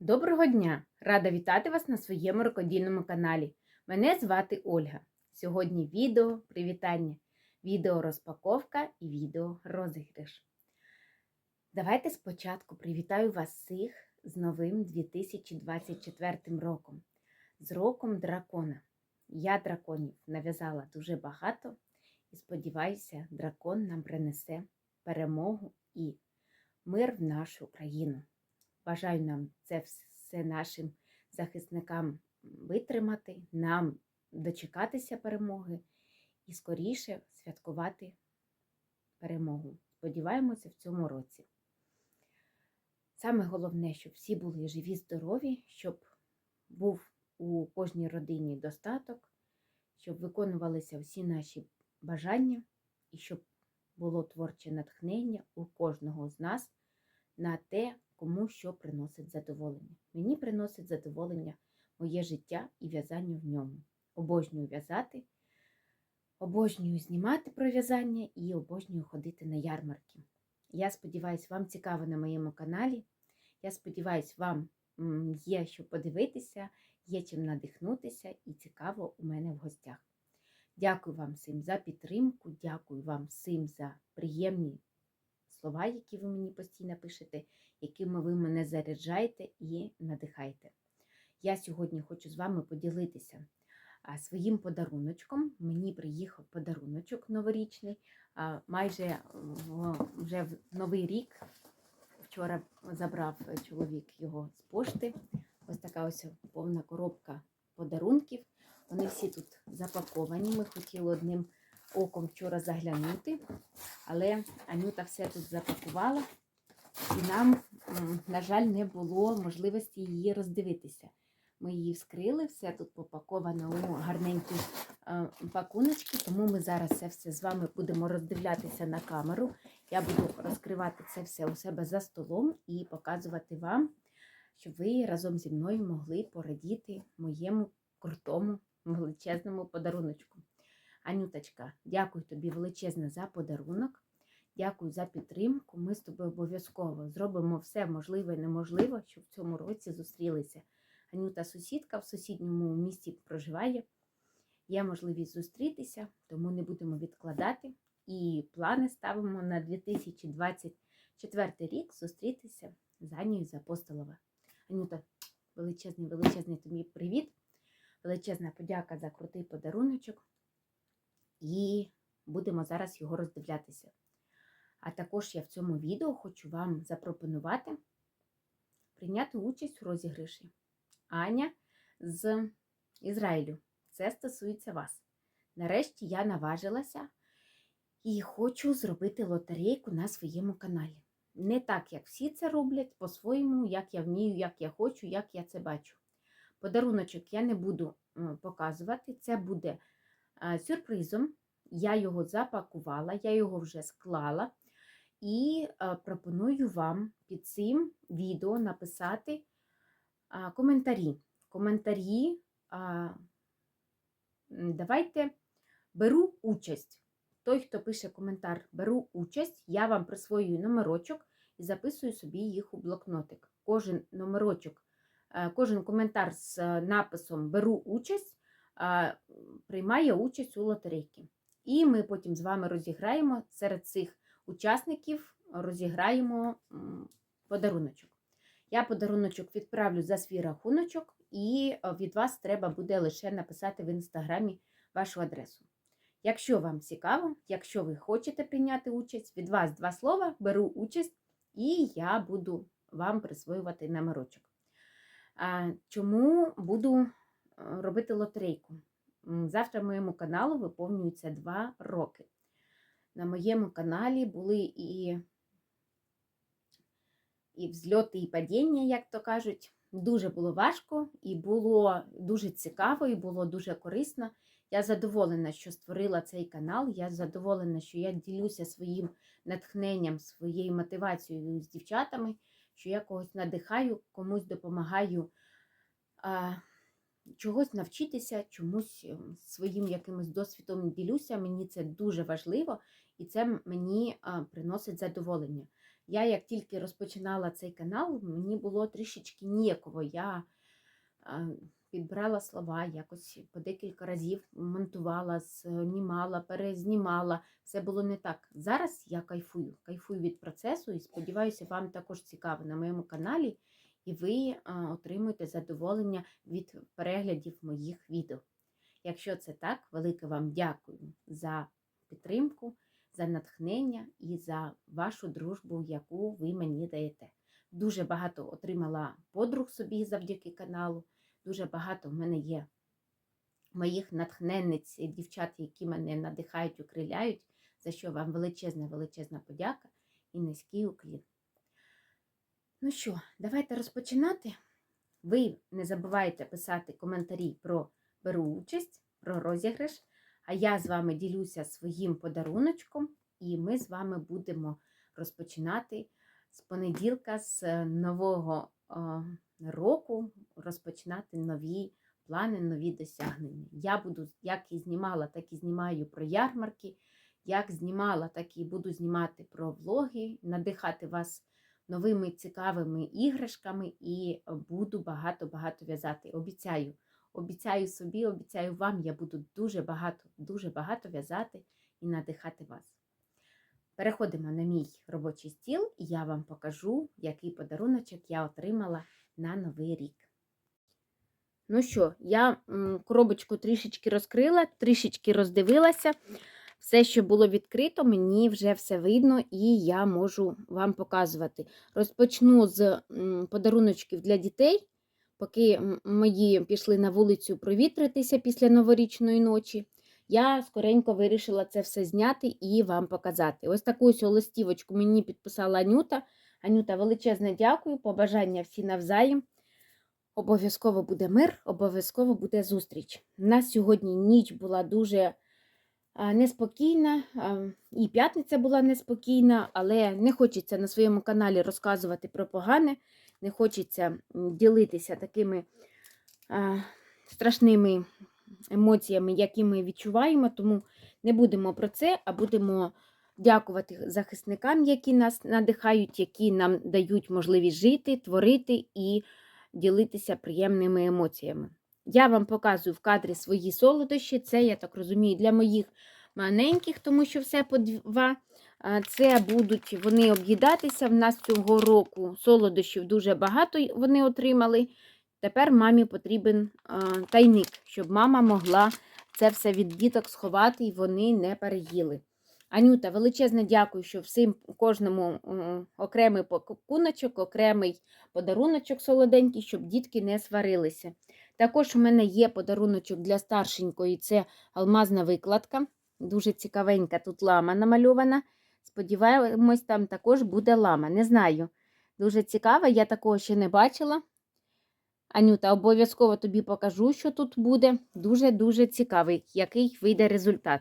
Доброго дня! Рада вітати вас на своєму рукодільному каналі. Мене звати Ольга. Сьогодні відео привітання, відео розпаковка і відео розіграш. Давайте спочатку привітаю вас всіх з новим 2024 роком, з роком дракона. Я драконів нав'язала дуже багато і сподіваюся, дракон нам принесе перемогу і мир в нашу країну. Бажаю нам це все нашим захисникам витримати, нам дочекатися перемоги і скоріше святкувати перемогу. Сподіваємося в цьому році. Саме головне, щоб всі були живі, здорові, щоб був у кожній родині достаток, щоб виконувалися всі наші бажання і щоб було творче натхнення у кожного з нас на те, кому що приносить задоволення. Мені приносить задоволення моє життя і в'язання в ньому. Обожнюю в'язати, обожнюю знімати про в'язання і обожнюю ходити на ярмарки. Я сподіваюся, вам цікаво на моєму каналі. Я сподіваюся, вам є що подивитися, є чим надихнутися і цікаво у мене в гостях. Дякую вам всім за підтримку, дякую вам всім за приємні слова, які ви мені постійно пишете, якими ви мене заряджаєте і надихаєте. Я сьогодні хочу з вами поділитися своїм подаруночком. Мені приїхав подаруночок новорічний, майже вже в новий рік. Вчора забрав чоловік його з пошти. Ось така ось повна коробка подарунків. Вони всі тут запаковані. Ми хотіли одним оком вчора заглянути, але Анюта все тут запакувала, і нам, на жаль, не було можливості її роздивитися. Ми її вскрили, все тут попаковано у гарненькі е, пакуночки, тому ми зараз це все з вами будемо роздивлятися на камеру. Я буду розкривати це все у себе за столом і показувати вам, щоб ви разом зі мною могли порадіти моєму крутому величезному подаруночку. Анюточка, дякую тобі величезне за подарунок. Дякую за підтримку. Ми з тобою обов'язково зробимо все можливе і неможливе, щоб в цьому році зустрілися. Анюта сусідка в сусідньому місті проживає. Є можливість зустрітися, тому не будемо відкладати. І плани ставимо на 2024 рік зустрітися з Анією з Апостолова. Анюта, величезний, величезний тобі привіт! Величезна подяка за крутий подаруночок і будемо зараз його роздивлятися. А також я в цьому відео хочу вам запропонувати прийняти участь у розіграші. Аня з Ізраїлю. Це стосується вас. Нарешті я наважилася і хочу зробити лотерейку на своєму каналі. Не так, як всі це роблять, по-своєму, як я вмію, як я хочу, як я це бачу. Подаруночок я не буду показувати, це буде сюрпризом. Я його запакувала, я його вже склала. І пропоную вам під цим відео написати коментарі. Коментарі, давайте беру участь. Той, хто пише коментар, беру участь, я вам присвоюю номерочок і записую собі їх у блокнотик. Кожен номерочок, кожен коментар з написом Беру участь приймає участь у лотерейці. І ми потім з вами розіграємо серед цих учасників розіграємо подаруночок. Я подаруночок відправлю за свій рахуночок, і від вас треба буде лише написати в інстаграмі вашу адресу. Якщо вам цікаво, якщо ви хочете прийняти участь, від вас два слова, беру участь, і я буду вам присвоювати номерочок. Чому буду робити лотерейку. Завтра моєму каналу виповнюється 2 роки. На моєму каналі були і і взльоти, і падіння, як то кажуть. Дуже було важко, і було дуже цікаво, і було дуже корисно. Я задоволена, що створила цей канал. Я задоволена, що я ділюся своїм натхненням, своєю мотивацією з дівчатами, що я когось надихаю, комусь допомагаю чогось навчитися, чомусь ем, своїм якимось досвідом ділюся. Мені це дуже важливо і це мені приносить задоволення. Я як тільки розпочинала цей канал, мені було трішечки ніяково. Я підбирала слова, якось по декілька разів монтувала, знімала, перезнімала. Все було не так. Зараз я кайфую, кайфую від процесу і сподіваюся, вам також цікаво на моєму каналі, і ви отримуєте задоволення від переглядів моїх відео. Якщо це так, велике вам дякую за підтримку, за натхнення і за вашу дружбу, яку ви мені даєте. Дуже багато отримала подруг собі завдяки каналу. Дуже багато в мене є моїх натхненниць, дівчат, які мене надихають, укриляють, за що вам величезна, величезна подяка і низький уклін. Ну що, давайте розпочинати. Ви не забувайте писати коментарі про беру участь, про розіграш, а я з вами ділюся своїм подаруночком, і ми з вами будемо розпочинати з понеділка, з нового а, року, розпочинати нові плани, нові досягнення. Я буду, як і знімала, так і знімаю про ярмарки. Як знімала, так і буду знімати про влоги, надихати вас новими цікавими іграшками і буду багато-багато в'язати. Обіцяю, обіцяю собі, обіцяю вам, я буду дуже багато, дуже багато в'язати і надихати вас. Переходимо на мій робочий стіл, і я вам покажу, який подаруночок я отримала на Новий рік. Ну що, я коробочку трішечки розкрила, трішечки роздивилася. Все, що було відкрито, мені вже все видно і я можу вам показувати. Розпочну з подаруночків для дітей, поки мої пішли на вулицю провітритися після новорічної ночі. Я скоренько вирішила це все зняти і вам показати. Ось таку ось листівочку мені підписала Анюта. Анюта, величезне дякую, побажання всі навзаєм. Обов'язково буде мир, обов'язково буде зустріч. У нас сьогодні ніч була дуже неспокійна, і п'ятниця була неспокійна, але не хочеться на своєму каналі розказувати про погане, не хочеться ділитися такими страшними емоціями, які ми відчуваємо, тому не будемо про це, а будемо дякувати захисникам, які нас надихають, які нам дають можливість жити, творити і ділитися приємними емоціями. Я вам показую в кадрі свої солодощі. Це, я так розумію, для моїх маленьких, тому що все по два. Це будуть вони об'їдатися. В нас цього року солодощів дуже багато вони отримали. Тепер мамі потрібен тайник, щоб мама могла це все від діток сховати і вони не переїли. Анюта, величезне дякую, що всім кожному окремий пакуночок, окремий подаруночок солоденький, щоб дітки не сварилися. Також у мене є подаруночок для старшенької це алмазна викладка. Дуже цікавенька тут лама намальована. Сподіваємось, там також буде лама. Не знаю. Дуже цікава, я такого ще не бачила. Анюта, обов'язково тобі покажу, що тут буде. Дуже-дуже цікавий, який вийде результат.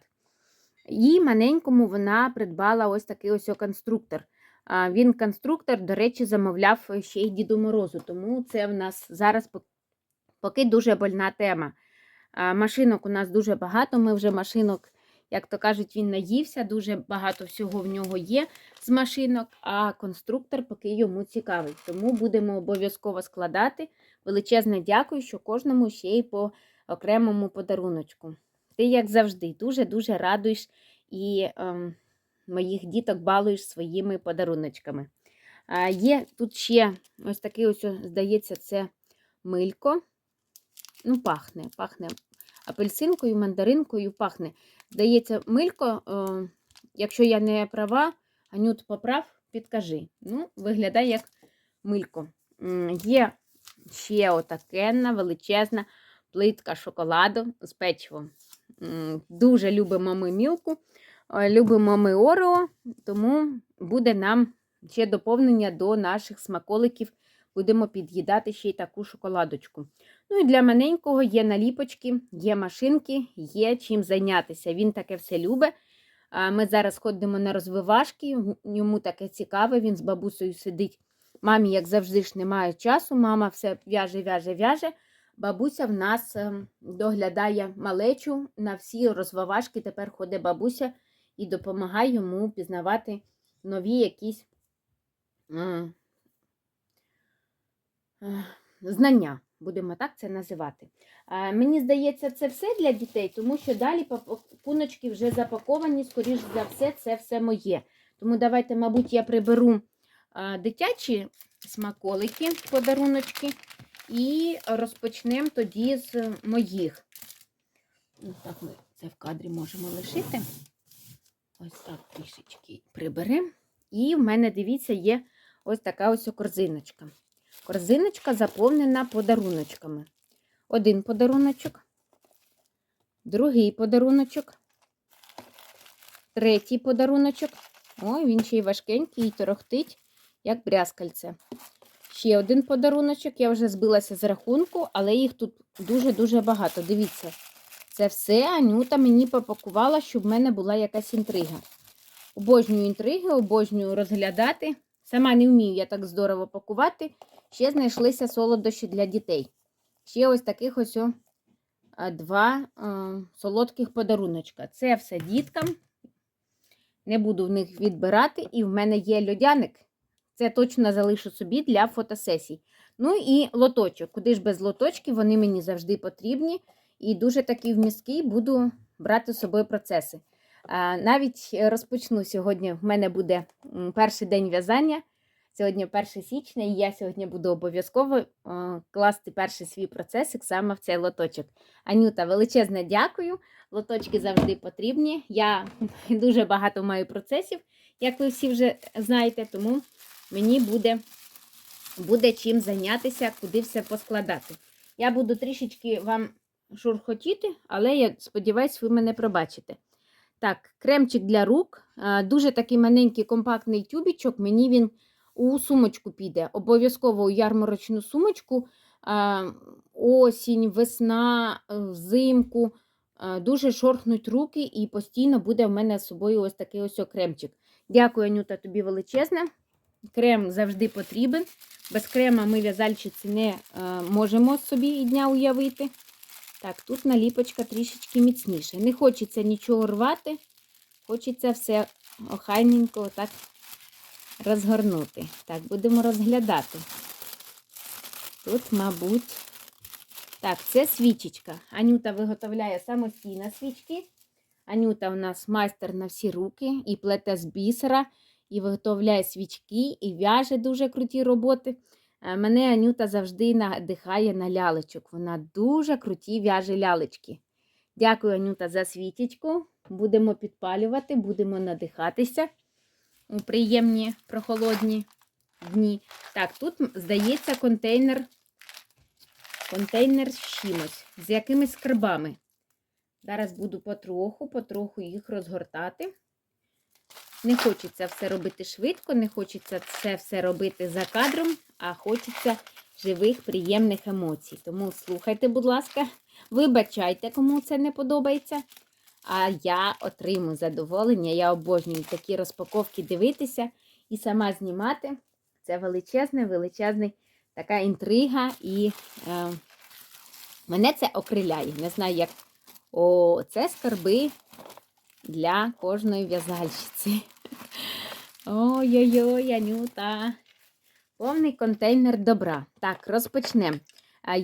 І маленькому вона придбала ось такий ось конструктор. Він конструктор, до речі, замовляв ще й Діду Морозу, тому це в нас зараз поки дуже больна тема. Машинок у нас дуже багато. Ми вже машинок, як то кажуть, він наївся, дуже багато всього в нього є з машинок, а конструктор поки йому цікавий. Тому будемо обов'язково складати. Величезне дякую, що кожному ще й по окремому подаруночку. Ти, як завжди, дуже-дуже радуєш і ем, моїх діток балуєш своїми подаруночками. А, Є тут ще ось такий, ось, здається, це милько. Ну, пахне, пахне апельсинкою, мандаринкою пахне. Здається, милько, е, якщо я не права, Анют поправ, підкажи. Ну, Виглядає як милько. Є ще отакенна величезна плитка шоколаду з печивом. Дуже любимо ми мілку, е, любимо ми орео, тому буде нам ще доповнення до наших смаколиків. Будемо під'їдати ще й таку шоколадочку. Ну і для маленького є наліпочки, є машинки, є чим зайнятися. Він таке все любить. Ми зараз ходимо на розвивашки, йому таке цікаве, він з бабусею сидить. Мамі, як завжди, ж немає часу, мама все в'яже, в'яже, в'яже. Бабуся в нас ем, доглядає малечу на всі розвивашки. Тепер ходить бабуся і допомагає йому пізнавати нові якісь знання, будемо так це називати. Е, Мені здається, це все для дітей, тому що далі пакуночки вже запаковані, скоріш за все, це все моє. Тому давайте, мабуть, я приберу е, дитячі смаколики, подаруночки, і розпочнемо тоді з моїх. Так, ми це в кадрі можемо лишити. Ось так трішечки приберемо. І в мене, дивіться, є ось така ось корзиночка. Корзиночка заповнена подаруночками. Один подаруночок, другий подаруночок, третій подаруночок. Ой, він ще й важкенький і торохтить, як брязкальце. Ще один подаруночок. Я вже збилася з рахунку, але їх тут дуже-дуже багато. Дивіться, це все Анюта мені попакувала, щоб в мене була якась інтрига. Обожнюю інтриги, обожнюю розглядати. Сама не вмію я так здорово пакувати. Ще знайшлися солодощі для дітей. Ще ось таких ось о, два а, солодких подаруночка. Це все діткам. Не буду в них відбирати. І в мене є льодяник. Це точно залишу собі для фотосесій. Ну і лоточок. Куди ж без лоточків, вони мені завжди потрібні. І дуже такі вмісткі буду брати з собою процеси. Навіть розпочну сьогодні. В мене буде перший день в'язання. Сьогодні 1 січня, і я сьогодні буду обов'язково е, класти перший свій процесик саме в цей лоточок. Анюта, величезне дякую. Лоточки завжди потрібні. Я дуже багато маю процесів, як ви всі вже знаєте, тому мені буде, буде чим зайнятися, куди все поскладати. Я буду трішечки вам шурхотіти, але я сподіваюся, ви мене пробачите. Так, кремчик для рук. Е, Дуже такий маленький компактний тюбічок. Мені він у сумочку піде. Обов'язково у ярмарочну сумочку. е, Осінь, весна, е, взимку. Дуже шорхнуть руки і постійно буде в мене з собою ось такий ось окремчик. Дякую, Анюта, тобі величезне. Крем завжди потрібен. Без крема ми в'язальщиці не можемо собі і дня уявити. Так, тут наліпочка трішечки міцніше. Не хочеться нічого рвати, хочеться все охайненько отак розгорнути. Так, будемо розглядати. Тут, мабуть, так, це свічечка. Анюта виготовляє самостійно свічки. Анюта у нас майстер на всі руки, і плете з бісера, і виготовляє свічки, і в'яже дуже круті роботи. Е, Мене Анюта завжди надихає на лялечок. Вона дуже круті в'яже лялечки. Дякую, Анюта, за світічку. Будемо підпалювати, будемо надихатися у приємні прохолодні дні. Так, тут, здається, контейнер, контейнер з чимось, з якимись скарбами. Зараз буду потроху, потроху їх розгортати. Не хочеться все робити швидко, не хочеться це все робити за кадром, а хочеться живих, приємних емоцій. Тому слухайте, будь ласка, вибачайте, кому це не подобається. А я отримую задоволення. Я обожнюю такі розпаковки дивитися і сама знімати. Це величезна, величезна така інтрига, і е, мене це окриляє. Не знаю, як. О, це скарби для кожної в'язальщиці. Ой-ой-ой, Анюта. Повний контейнер добра. Так, розпочнемо.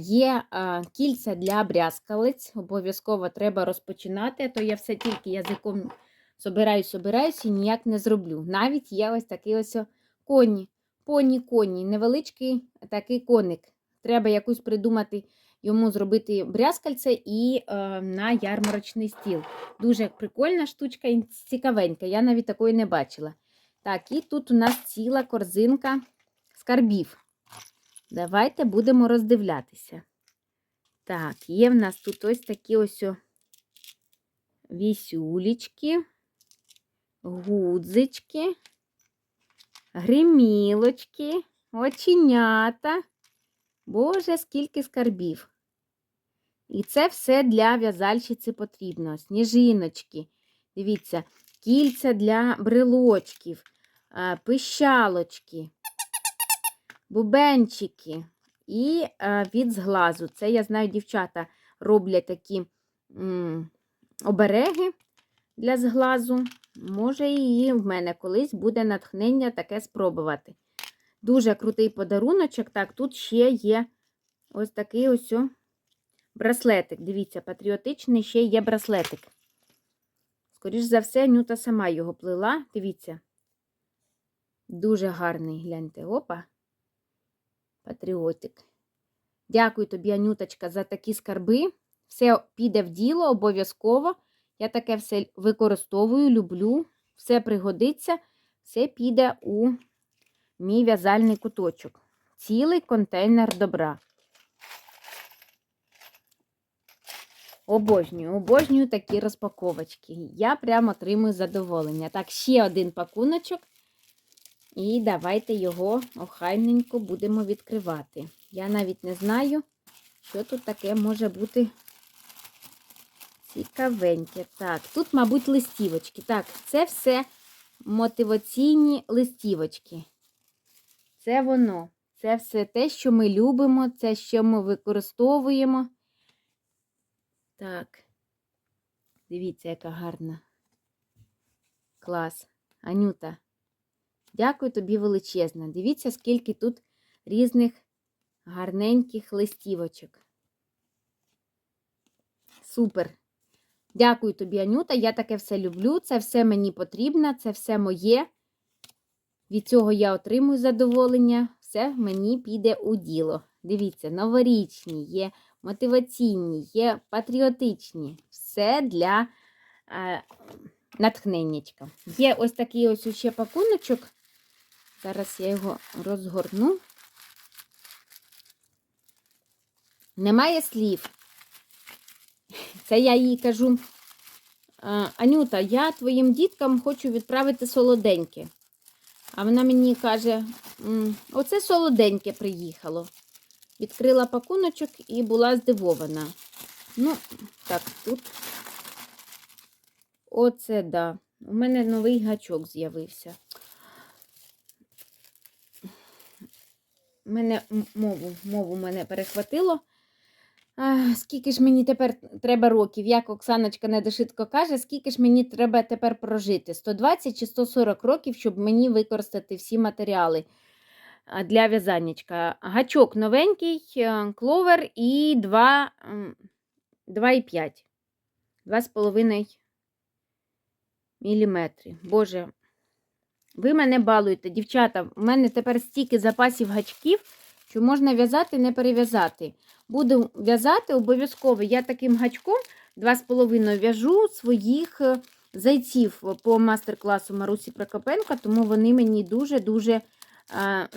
Є а, кільця для брязкалиць. Обов'язково треба розпочинати, а то я все тільки язиком собираюсь, собираюсь і ніяк не зроблю. Навіть є ось такий ось коні. Поні коні, невеличкий такий коник. Треба якусь придумати йому зробити брязкальце і е, на ярмарочний стіл. Дуже прикольна штучка і цікавенька. Я навіть такої не бачила. Так, і тут у нас ціла корзинка скарбів. Давайте будемо роздивлятися. Так, є в нас тут ось такі ось вісюлічки, гудзички, гримілочки, оченята. Боже, скільки скарбів. І це все для в'язальщиці потрібно. Сніжиночки. Дивіться, кільця для брелочків, пищалочки, бубенчики і а, від зглазу. Це, я знаю, дівчата роблять такі м, обереги для зглазу. Може, і в мене колись буде натхнення таке спробувати. Дуже крутий подаруночок. Так, тут ще є ось такий ось браслетик. Дивіться, патріотичний ще є браслетик. Скоріш за все, Нюта сама його плела. Дивіться. Дуже гарний, гляньте. Опа. Патріотик. Дякую тобі, Анюточка, за такі скарби. Все піде в діло обов'язково. Я таке все використовую, люблю. Все пригодиться, все піде у мій в'язальний куточок. Цілий контейнер добра. Обожнюю, обожнюю такі розпаковочки. Я прямо отримую задоволення. Так, ще один пакуночок. І давайте його охайненько будемо відкривати. Я навіть не знаю, що тут таке може бути цікавеньке. Так, тут, мабуть, листівочки. Так, це все мотиваційні листівочки. Це воно. Це все те, що ми любимо, це що ми використовуємо. Так, дивіться, яка гарна. Клас. Анюта, дякую тобі величезно. Дивіться, скільки тут різних гарненьких листівочок. Супер. Дякую тобі, Анюта. Я таке все люблю. Це все мені потрібно, це все моє. Від цього я отримую задоволення. Все мені піде у діло. Дивіться, новорічні, є мотиваційні, є патріотичні. Все для е, натхненнячка. Є ось такий ось ще пакуночок. Зараз я його розгорну. Немає слів. Це я їй кажу. Анюта, я твоїм діткам хочу відправити солоденьке. А вона мені каже: оце солоденьке приїхало. Відкрила пакуночок і була здивована. Ну, так, тут. Оце да. У мене новий гачок з'явився. Мене мову, мову мене перехватило. А, скільки ж мені тепер треба років, як Оксаночка недошитко каже, скільки ж мені треба тепер прожити? 120 чи 140 років, щоб мені використати всі матеріали для в'язаннячка. Гачок новенький, е, кловер і 2,5 2,5 мм. Боже, ви мене балуєте, дівчата. У мене тепер стільки запасів гачків, що можна в'язати, не перев'язати. Буду в'язати обов'язково. Я таким гачком 2,5 в'яжу своїх е, зайців по мастер-класу Марусі Прокопенка, тому вони мені дуже-дуже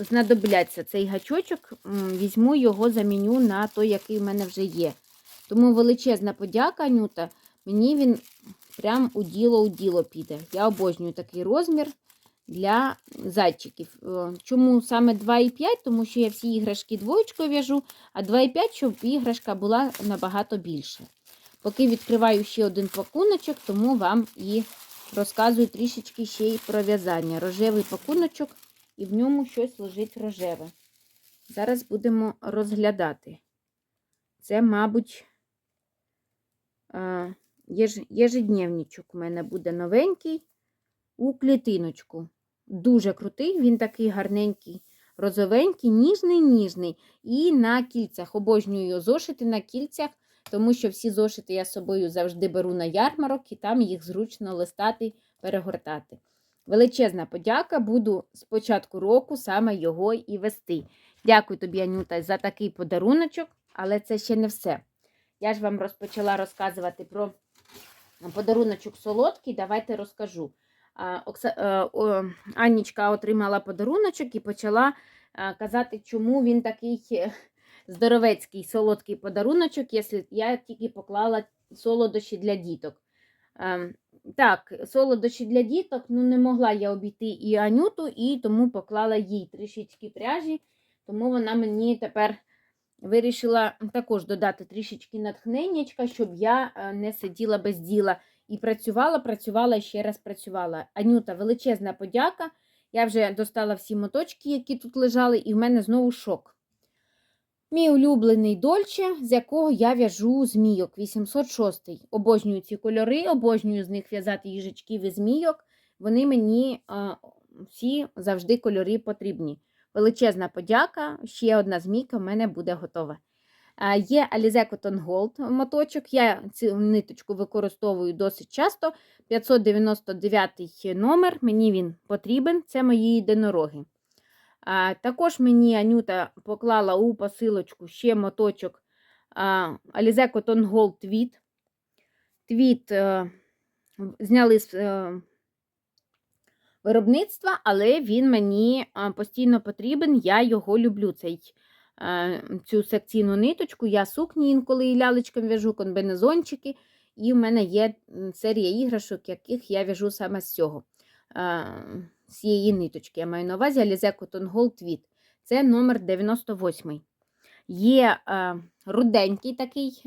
знадобляться цей гачочок. Візьму його, заміню на той, який в мене вже є. Тому величезна подяка, Анюта. Мені він прям у діло у діло піде. Я обожнюю такий розмір для зайчиків. Е, чому саме 2,5? Тому що я всі іграшки двоєчкою в'яжу, а 2,5, щоб іграшка була набагато більше. Поки відкриваю ще один пакуночок, тому вам і розказую трішечки ще й про в'язання. Рожевий пакуночок, і в ньому щось лежить рожеве. Зараз будемо розглядати. Це, мабуть, єжедневничок у мене буде новенький у клітиночку. Дуже крутий, він такий гарненький, розовенький, ніжний, ніжний. І на кільцях. Обожнюю зошити на кільцях, тому що всі зошити я з собою завжди беру на ярмарок і там їх зручно листати, перегортати. Величезна подяка, буду з початку року саме його і вести. Дякую тобі, Анюта, за такий подаруночок, але це ще не все. Я ж вам розпочала розказувати про подаруночок солодкий. Давайте розкажу. Аннічка отримала подаруночок і почала казати, чому він такий е, здоровецький солодкий подаруночок, якщо я тільки поклала солодощі для діток. Так, солодощі для діток, ну не могла я обійти і Анюту, і тому поклала їй трішечки пряжі, тому вона мені тепер вирішила також додати трішечки натхненнячка, щоб я е, не сиділа без діла. І працювала, працювала і ще раз працювала. Анюта, величезна подяка. Я вже достала всі моточки, які тут лежали, і в мене знову шок. Мій улюблений дольче, з якого я в'яжу змійок 806 Обожнюю ці кольори, обожнюю з них в'язати їжачків і змійок. Вони мені а, всі завжди кольори потрібні. величезна подяка. Ще одна змійка в мене буде готова. Є Alize Cotton Gold моточок. Я цю ниточку використовую досить часто. 599 номер, мені він потрібен, це мої єдинороги. Також мені Анюта поклала у посилочку ще моточок Alize Cotton Gold Tweed. Твіт е, зняли з е, виробництва, але він мені постійно потрібен. Я його люблю. Цей, цю секційну ниточку. Я сукні інколи і лялечкам в'яжу, комбинезончики. І в мене є серія іграшок, яких я в'яжу саме з цього. е, З цієї ниточки. Я маю на увазі Alize Cotton Gold Tweed. Це номер 98. Є е, руденький такий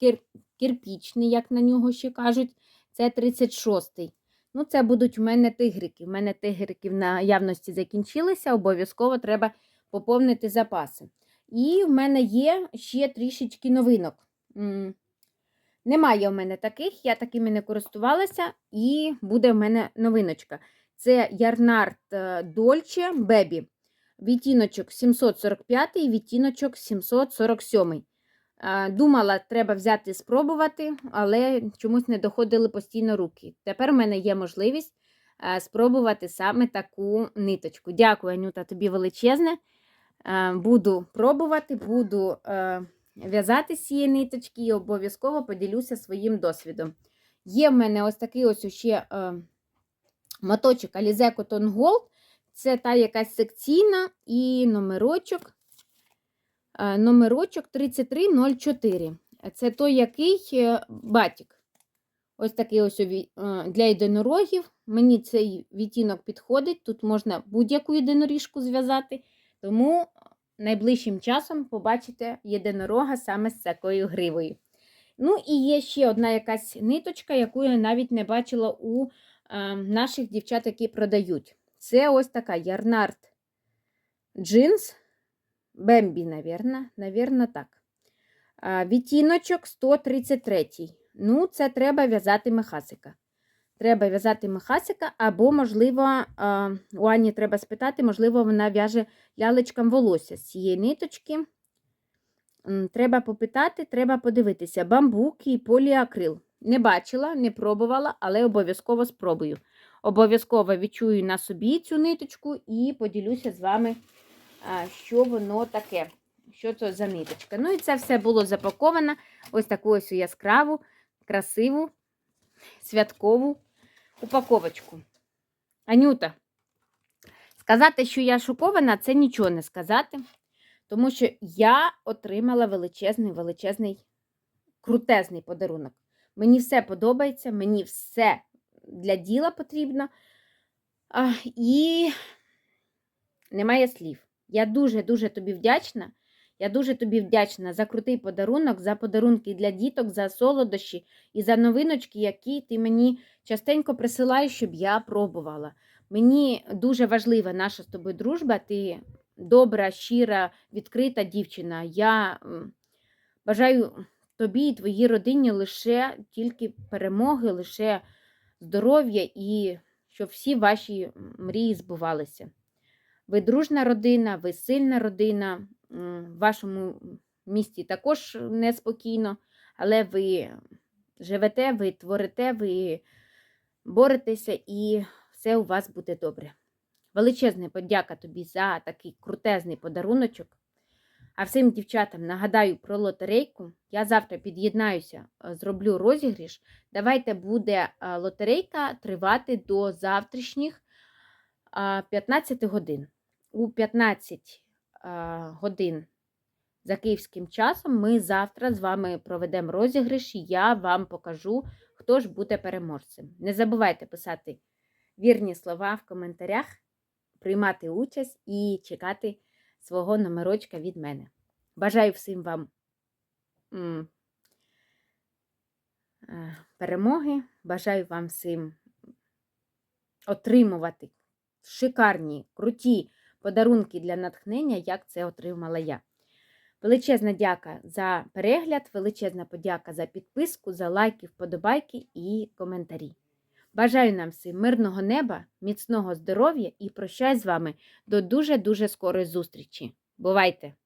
кир, кирпічний, як на нього ще кажуть. Це 36-й. Ну, це будуть у мене тигрики. У мене тигрики в наявності закінчилися, обов'язково треба поповнити запаси. І в мене є ще трішечки новинок. Немає в мене таких, я такими не користувалася, і буде в мене новиночка. Це Ярнард Дольче Бебі. Відтіночок 745, відтіночок 747. А, Думала, треба взяти спробувати, але чомусь не доходили постійно руки. Тепер в мене є можливість спробувати саме таку ниточку. Дякую, Анюта, тобі величезне. А, Буду пробувати, буду е, в'язати з ниточки і обов'язково поділюся своїм досвідом. Є в мене ось такий ось ще е, моточок Alize Cotton Gold. Це та якась секційна і номерочок. Е, Номерочок 3304. Це той, який е, батік. Ось такий ось е, для єдинорогів. Мені цей відтінок підходить. Тут можна будь-яку єдиноріжку зв'язати. Тому найближчим часом побачите єдинорога саме з такою гривою. Ну, і є ще одна якась ниточка, яку я навіть не бачила у е, наших дівчат, які продають. Це ось така Ярнард джинс. Бембі, навірно, навірно, так. Відтіночок 133. Ну, це треба в'язати мехасика. Треба в'язати мехасика, або, можливо, у Ані треба спитати, можливо, вона в'яже лялечкам волосся з цієї ниточки. Треба попитати, треба подивитися. Бамбук і поліакрил. Не бачила, не пробувала, але обов'язково спробую. Обов'язково відчую на собі цю ниточку і поділюся з вами, що воно таке. Що це за ниточка. Ну і це все було запаковано ось таку ось яскраву, красиву, святкову упаковочку. Анюта, сказати, що я шокована, це нічого не сказати. Тому що я отримала величезний, величезний, крутезний подарунок. Мені все подобається, мені все для діла потрібно. І немає слів. Я дуже-дуже тобі вдячна. Я дуже тобі вдячна за крутий подарунок, за подарунки для діток, за солодощі і за новиночки, які ти мені частенько присилаєш, щоб я пробувала. Мені дуже важлива наша з тобою дружба. Ти добра, щира, відкрита дівчина. Я бажаю тобі і твоїй родині лише тільки перемоги, лише здоров'я і щоб всі ваші мрії збувалися. Ви дружна родина, ви сильна родина. В вашому місті також неспокійно, але ви живете, ви творите, ви боретеся і все у вас буде добре. Величезна подяка тобі за такий крутезний подаруночок. А всім дівчатам нагадаю про лотерейку. Я завтра під'єднаюся, е, зроблю розігріш. Давайте буде е, лотерейка тривати до завтрашніх 15 годин. У 15 а, годин за київським часом ми завтра з вами проведемо розіграш, і я вам покажу, хто ж буде переможцем. Не забувайте писати вірні слова в коментарях, приймати участь і чекати свого номерочка від мене. Бажаю всім вам е, перемоги, бажаю вам всім отримувати шикарні, круті подарунки для натхнення, як це отримала я. Величезна дяка за перегляд, величезна подяка за підписку, за лайки, вподобайки і коментарі. Бажаю нам всім мирного неба, міцного здоров'я і прощаю з вами до дуже-дуже скорої зустрічі. Бувайте!